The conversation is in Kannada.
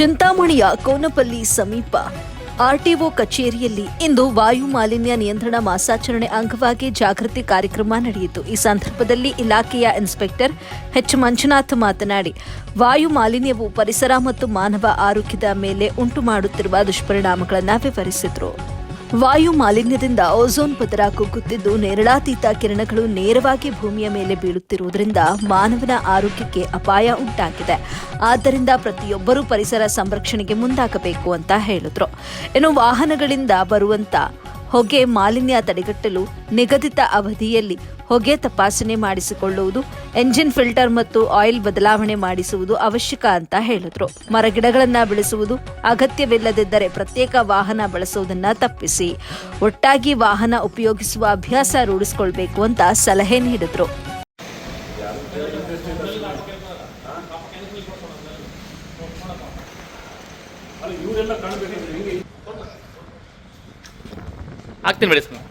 ಚಿಂತಾಮಣಿಯ ಕೋನಪಲ್ಲಿ ಸಮೀಪ. ಆರ್ಟಿಒ ಕಚೇರಿಯಲ್ಲಿ ಇಂದು ವಾಯು ಮಾಲಿನ್ಯ ನಿಯಂತ್ರಣ ಮಾಸಾಚರಣೆ ಅಂಗವಾಗಿ ಜಾಗೃತಿ ಕಾರ್ಯಕ್ರಮ ನಡೆಯಿತು. ಈ ಸಂದರ್ಭದಲ್ಲಿ ಇಲಾಖೆಯ ಇನ್ಸ್ಪೆಕ್ಟರ್ ಎಚ್. ಮಂಜುನಾಥ್ ಮಾತನಾಡಿ, ವಾಯು ಮಾಲಿನ್ಯವು ಪರಿಸರ ಮತ್ತು ಮಾನವ ಆರೋಗ್ಯದ ಮೇಲೆ ಉಂಟು ಮಾಡುತ್ತಿರುವ ದುಷ್ಪರಿಣಾಮಗಳನ್ನು ವಿವರಿಸಿದರು. ವಾಯು ಮಾಲಿನ್ಯದಿಂದ ಓಝೋನ್ ಪದರ ಕುಗ್ಗುತ್ತಿದ್ದು ನೇರಳಾತೀತ ಕಿರಣಗಳು ನೇರವಾಗಿ ಭೂಮಿಯ ಮೇಲೆ ಬೀಳುತ್ತಿರುವುದರಿಂದ ಮಾನವನ ಆರೋಗ್ಯಕ್ಕೆ ಅಪಾಯ ಉಂಟಾಗಿದೆ. ಆದ್ದರಿಂದ ಪ್ರತಿಯೊಬ್ಬರೂ ಪರಿಸರ ಸಂರಕ್ಷಣೆಗೆ ಮುಂದಾಗಬೇಕು ಅಂತ ಹೇಳಿದ್ರು. ಇನ್ನು ವಾಹನಗಳಿಂದ ಬರುವಂತ ಹೊಗೆ ಮಾಲಿನ್ಯ ತಡೆಗಟ್ಟಲು ನಿಗದಿತ ಅವಧಿಯಲ್ಲಿ ಹೊಗೆ ತಪಾಸಣೆ ಮಾಡಿಸಿಕೊಳ್ಳುವುದು, ಎಂಜಿನ್ ಫಿಲ್ಟರ್ ಮತ್ತು ಆಯಿಲ್ ಬದಲಾವಣೆ ಮಾಡಿಸುವುದು ಅವಶ್ಯಕ ಅಂತ ಹೇಳಿದ್ರು. ಮರಗಿಡಗಳನ್ನ ಬೆಳೆಸುವುದು ಅಗತ್ಯವಿಲ್ಲದಿದ್ದರೆ ಪ್ರತ್ಯೇಕ ವಾಹನ ಬಳಸುವುದನ್ನ ತಪ್ಪಿಸಿ. ಒಟ್ಟಾಗಿ ವಾಹನ ಉಪಯೋಗಿಸುವ ಅಭ್ಯಾಸ ರೂಢಿಸಿಕೊಳ್ಬೇಕು ಅಂತ ಸಲಹೆ ನೀಡಿದ್ರು. ಹಾಕ್ತೀನಿ ಬಿಡಿ ಸ್ವಾಮಿ